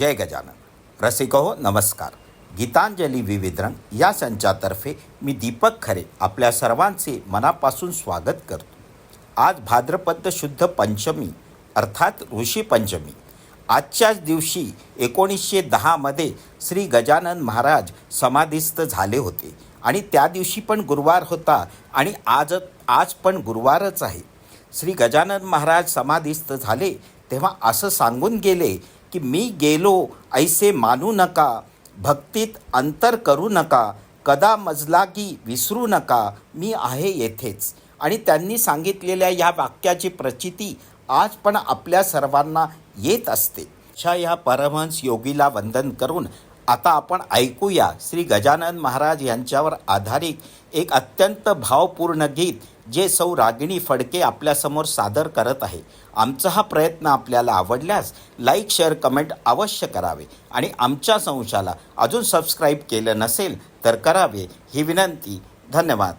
जय गजानन. रसिक हो नमस्कार. गीतांजली विविध रंग या संचातर्फे मी दीपक खरे आपल्या सर्वांचे मनापासून स्वागत करतो. आज भाद्रपद शुद्ध पंचमी अर्थात ऋषी पंचमी. आजच्याच दिवशी एकोणीसशे दहामध्ये श्री गजानन महाराज समाधीस्थ झाले होते आणि त्या दिवशी पण गुरुवार होता आणि आज आज पण गुरुवारच आहे. श्री गजानन महाराज समाधीस्थ झाले तेव्हा असं सांगून गेले की मी गेलो ऐसे मानू नका भक्तीत अंतर करू नका कदा मजला की विसरू नका मी आहे येथेच. आणि त्यांनी सांगितलेल्या या वाक्याची प्रचिती आज पण आपल्या सर्वांना येत असते. अशा या परमहंस योगीला वंदन करून आता आपण ऐकूया श्री गजानन महाराज यांच्यावर आधारित एक अत्यंत भावपूर्ण गीत जे सौ रागिणी फडके आपल्यासमोर सादर करत आहे. आमचा हा प्रयत्न आपल्याला आवडल्यास लाईक शेअर कमेंट अवश्य करावे आणि आमच्या संशाला अजून सबस्क्राईब केलं नसेल तर करावे ही विनंती. धन्यवाद.